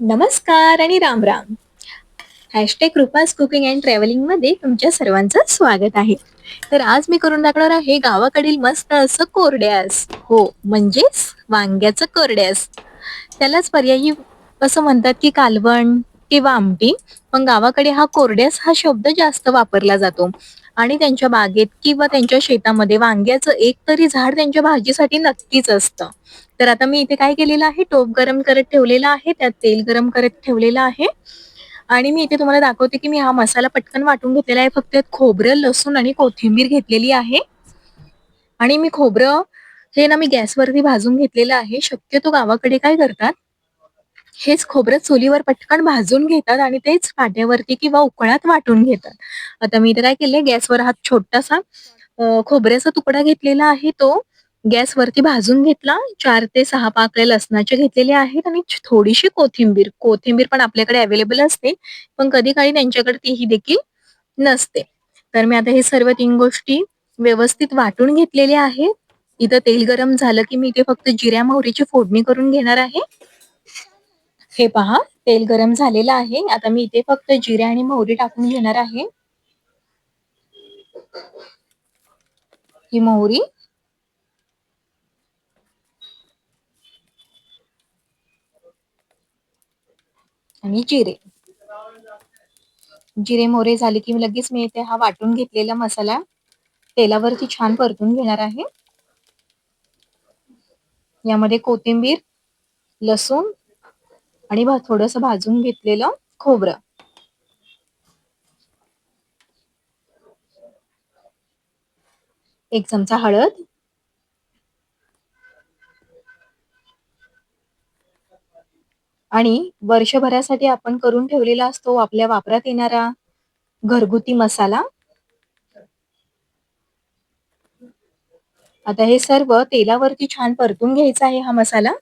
नमस्कार आणि Ram Ram. Hashtag Krupa's cooking and ट्रॅव्हलिंगमध्ये तुमच्या सर्वांचं स्वागत आहे. तर आज मी करून दाखवणार आहे गावाकडील मस्त असं कोरड्यास. हो म्हणजेच वांग्याचं कोरड्यास. त्यालाच पर्यायी असं म्हणतात की कालवण. किंवा आमटी पण गावाकडे हा कोरड्यास हा शब्द जास्त वापरला जातो. आणि त्यांच्या बागेत किंवा त्यांच्या शेतामध्ये वांग्याचं एक तरी झाड त्यांच्या भाजीसाठी नक्कीच असतं. तर आता मी इथे काय केलेलं आहे? टोप गरम करत ठेवलेला आहे त्यात तेल गरम करत ठेवलेलं आहे. आणि मी इथे तुम्हाला दाखवते की मी हा मसाला पटकन वाटून घेतलेला आहे. फक्त खोबरं लसूण आणि कोथिंबीर घेतलेली आहे. आणि मी खोबरं हे ना मी गॅसवरती भाजून घेतलेलं आहे. शक्यतो गावाकडे काय करतात हेच खोबरं चुलीवर पटकन भाजून घेतात आणि तेच पाट्यावरती किंवा उकळात वाटून घेतात. आता मी इथे काय केले गॅसवर हा छोटासा खोबऱ्याचा तुकडा घेतलेला आहे. तो गॅसवरती भाजून घेतला. चार ते सहा पाकळे लसणाचे घेतलेले आहेत आणि थोडीशी कोथिंबीर. कोथिंबीर पण आपल्याकडे अवेलेबल असते पण कधी काळी त्यांच्याकडे तीही देखील नसते. तर मी आता हे सर्व तीन गोष्टी व्यवस्थित वाटून घेतलेल्या आहेत. इथं तेल गरम झालं की मी इथे फक्त जिऱ्या मोहरीची फोडणी करून घेणार आहे. हे पहा तेल गरम झालेलं आहे. आता मी इथे फक्त जिरे आणि मोहरी टाकून घेणार आहे. ही मोहरी. आणि जिरे. जिरे मोरे झाले की लगेच मी इथे हा वाटून घेतलेला मसाला तेलावरती छान परतून घेणार आहे. यामध्ये कोथिंबीर लसूण आणि थोडस भाजून घेतलेलं खोबरं. एक चमचा हळद. आणि वर्षभरासाठी आपण करून ठेवलेला असतो आपल्या वापरात येणारा घरगुती मसाला. आता हे सर्व तेलावरती छान परतून घ्यायचा आहे हा मसाला.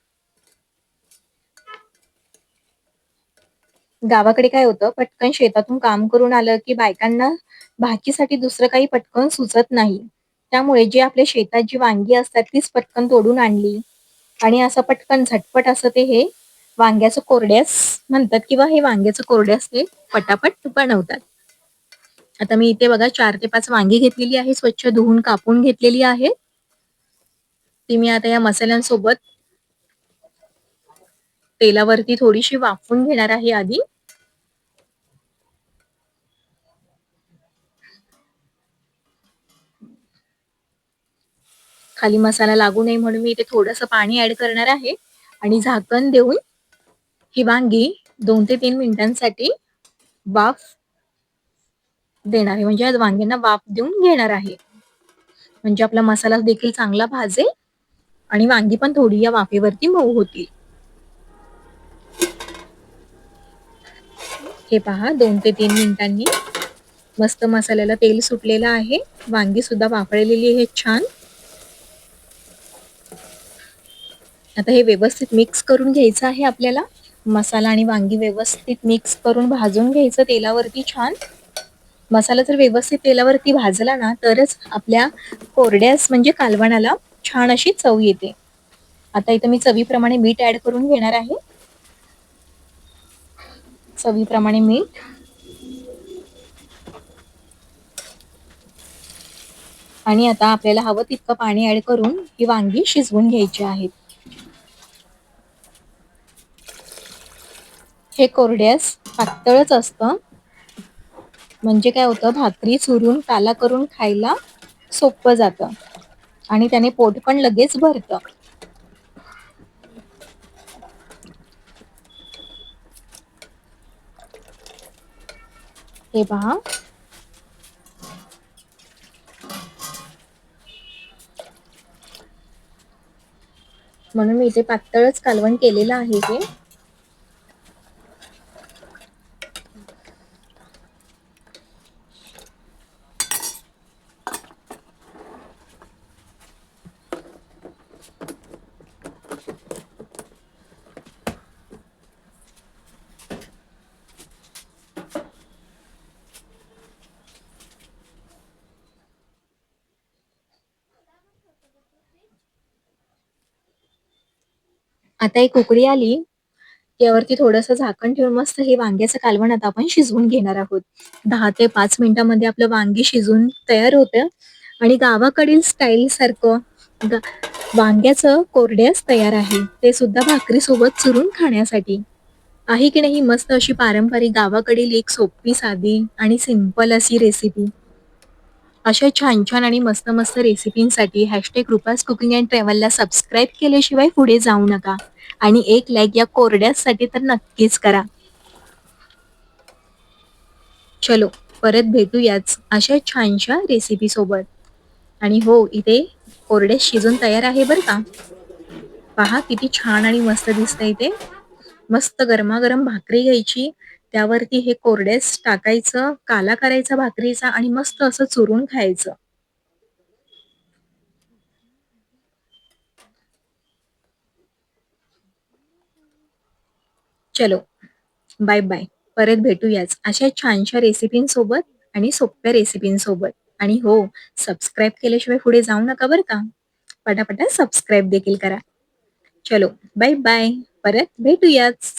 गावाकडे काय होतं पटकन शेतातून काम करून आलं की बायकांना भाजीसाठी दुसरं काही पटकन सुचत नाही. त्यामुळे जे आपल्या शेतात जी वांगी असतात तीच पटकन तोडून आणली. आणि असं पटकन झटपट असं ते हे वांग्याचं कोरड्यास म्हणतात किंवा हे वांग्याचं कोरड्यास ते पटापट बनवतात. आता मी इथे बघा चार ते पाच वांगी घेतलेली आहे स्वच्छ धुवून कापून घेतलेली आहे. ती मी आता या मसाल्यांसोबत तेलावरती थोडीशी वाफवून घेणार आहे आधी. खाली मसाला लागू नये म्हणून मी इथे थोडस पाणी ऍड करणार आहे. आणि झाकण देऊन ही वांगी दोन ते तीन मिनिटांसाठी वाफ देणार आहे. म्हणजे वांग्यांना वाफ देऊन घेणार आहे. म्हणजे आपला मसाला देखील चांगला भाजेल आणि वांगी पण थोडी या वाफेवरती मऊ होतील. हे पहा दोन ते तीन मिनिटांनी मस्त मसाल्याला तेल सुटलेलं आहे. वांगी सुद्धा वाफळलेली आहे छान. आता हे व्यवस्थित मिक्स करून घ्यायचं आहे आपल्याला. मसाला आणि वांगी व्यवस्थित मिक्स करून भाजून घ्यायचं तेलावरती छान. मसाला जर व्यवस्थित तेलावरती भाजला ना तरच आपल्या कोरड्यास म्हणजे कालवणाला छान अशी चव येते. आता इथं मी चवीप्रमाणे मीठ ऍड करून घेणार आहे. चवीप्रमाणे मीठ. आणि आता आपल्याला हवं तितकं पाणी ऍड करून ही वांगी शिजवून घ्यायची आहेत हे कोरड्यास पातळच असतं. म्हणजे काय होतं? भाकरी चुरून काला करून खायला सोपं जातं. आणि त्याने पोट पण लगेच भरतं. हे पहा. म्हणून मी इथे पातळच कालवण केलेलं आहे हे. आता एक उकळी आली यावरती थोडंसं झाकण ठेवून मस्त हे वांग्याचं कालवण आता आपण शिजवून घेणार आहोत. दहा ते पाच मिनिटांमध्ये आपलं वांगी शिजून तयार होतं आणि गावाकडील स्टाईल सारखं वांग्याचं कोरड्यास तयार आहे. ते सुद्धा भाकरी सोबत चुरून खाण्यासाठी. आहे की नाही मस्त अशी पारंपरिक गावाकडील एक सोपी साधी आणि सिंपल अशी रेसिपी अशा छान छान आणि मस्त मस्त रेसिपींसाठी हॅशटॅग रुपास कुकिंग अँड ट्रॅव्हलला सबस्क्राईब केल्याशिवाय पुढे जाऊ नका. आणि एक लाईक या कोरड्यासाठी तर नक्कीच करा. चलो परत भेटूयाच अशा छानशा रेसिपी सोबत. आणि हो इथे कोरडे शिजून तयार आहे बरं का? पहा किती छान आणि मस्त दिसतंय इथे मस्त गरमागरम भाकरी घ्यायची. त्यावरती हे कोरडेस टाकायचं काला करायचा भाकरीचा आणि मस्त असं चुरून खायचं. चलो बाय बाय परत भेटूयाच अशा छानशा रेसिपींसोबत आणि सोप्या रेसिपींसोबत. आणि हो सबस्क्राईब केल्याशिवाय पुढे जाऊ नका बरं का? पटापटा सबस्क्राईब देखील करा. चलो बाय बाय परत भेटूयाच.